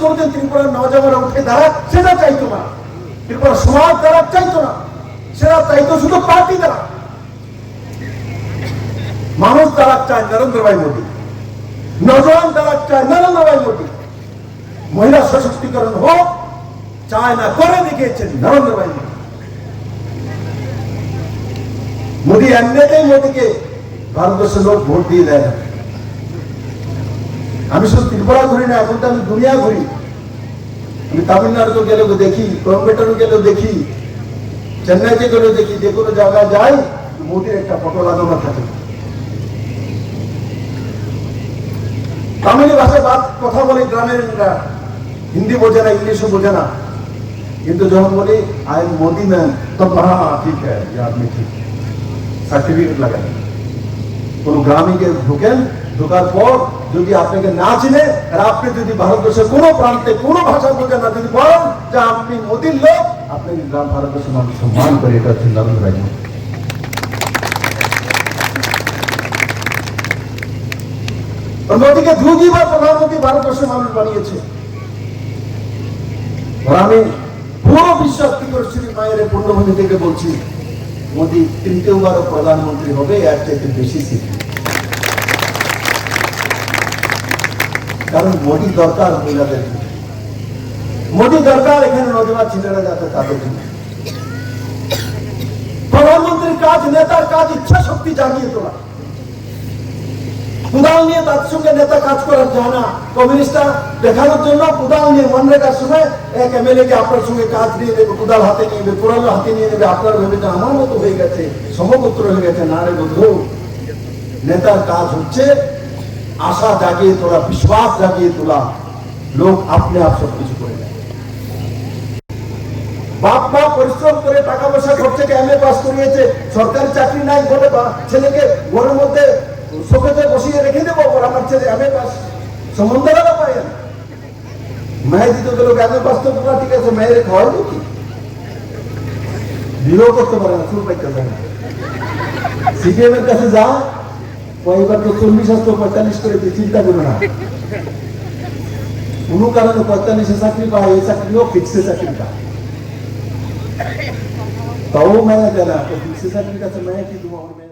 কোনোদিন ত্রিপুরার নওজওয়ানরা উঠে দাঁড়াক সেটা চাইতো না। ত্রিপুরা সমাজ দ্বারা চাইতো না। সেটা চাইতো শুধু পার্টি দ্বারা। মানুষ দ্বারা চায় নরেন্দ্র ভাই মোদী। নজওয়ান দ্বারা চায় নরেন্দ্র ভাই মোদী। মহিলা সশক্তিকরণ হোক, চায় না, করে দেখিয়েছেন নরেন্দ্র ভাই মোদী। মোদী এমনিতেই মোদীকে ভারতবর্ষের লোক ভোট দিয়ে দেয় আমি শুধু ত্রিপুরা ঘুরি না এখন তো আমি দুনিয়া ঘুরি। আমি তামিলনাড়ু গেলে দেখি কম্পিউটারে গেলেও দেখি, চেন্নাইতে গেলেও দেখি, যে কোনো জায়গায় যাই মোদির একটা ফটো লাগানো থাকে তামিল ভাষায় বাদ কথা বলে গ্রামের হিন্দি বোঝে না, ইংলিশও বোঝে না। কিন্তু যখন বলি আই এম মোদি ম্যান তো হ্যাঁ ঠিক হ্যাঁ আপনি ঠিক সার্টিফিকেট লাগান কোনো গ্রামে ঢুকেন ঢোকার পর যদি আপনাকে না চিনে, আর আপনি যদি ভারতবর্ষের কোনো প্রান্তে কোনো ভাষা বোঝেন না, যদি বলেন যে আপনি মোদির লোক, আপনি গ্রাম ভারতবর্ষের মানুষ সম্মান করে এটা হচ্ছে নরেন্দ্র প্রধানমন্ত্রী ভারতবর্ষের মানুষ বানিয়েছে। আমি পুরো বিশ্বাস কি করে শ্রী মায়ের পূর্ণভূমি থেকে বলছি, মোদী তৃতীয়বারও প্রধানমন্ত্রী হবে, এর চাইতে বেশি সিট। কারণ মোদী দরকার মহিলাদের। মোদী দরকার এখানে নজওয়ান ছেলেরা যাতে তাদের প্রধানমন্ত্রীর কাজ, নেতার কাজ, ইচ্ছা শক্তি জাগিয়ে তোলা। কুদাল নিয়ে তার সঙ্গে নেতা কাজ করার যায় না কমিউনিস্টরা দেখানোর জন্য কুদাল নিয়ে মনরেগার সময় এক এমএলএ কে আপনার সঙ্গে কাজ দিয়ে দেবে, কুদাল হাতে নিয়ে নেবে কোরালো হাতে নিয়ে নেবে, আপনার ভেবে যে আমার মতো হয়ে গেছে সমপুত্র হয়ে গেছে, না রে বন্ধু। নেতার কাজ হচ্ছে আশা জাগিয়ে তোলা, বিশ্বাস জাগিয়ে তোলা, লোক আপনি আপ সব কিছু করে দেয়। বাপ মা পরিশ্রম করে টাকা পয়সা ঘর থেকে এম এ পাস করিয়েছে, সরকারি চাকরি নাই বলে বা ছেলেকে ঘরের মধ্যে শোকেতে বসিয়ে রেখে দেবো আমার ছেলে এম এ পাস সম্বন্ধরা পায় না। মেয়ে দিতে গেল এম এ পাস তো ঠিক আছে, মেয়ের খাওয়াই কি? বিয়েও করতে পারে না, চুল পাইতে পারে না। সিপিএম এর কাছে ও এবার তো চল্লিশ আসতো পঁয়তাল্লিশ করে দিয়ে চিন্তা করো না কোনো কারণে পঁয়তাল্লিশে চাকরি পায় এই চাকরিও ফিক্সে চাকরি পায় তাও মায়া দেয় না ফিক্সে চাকরির কাছে মায়া কি তোমার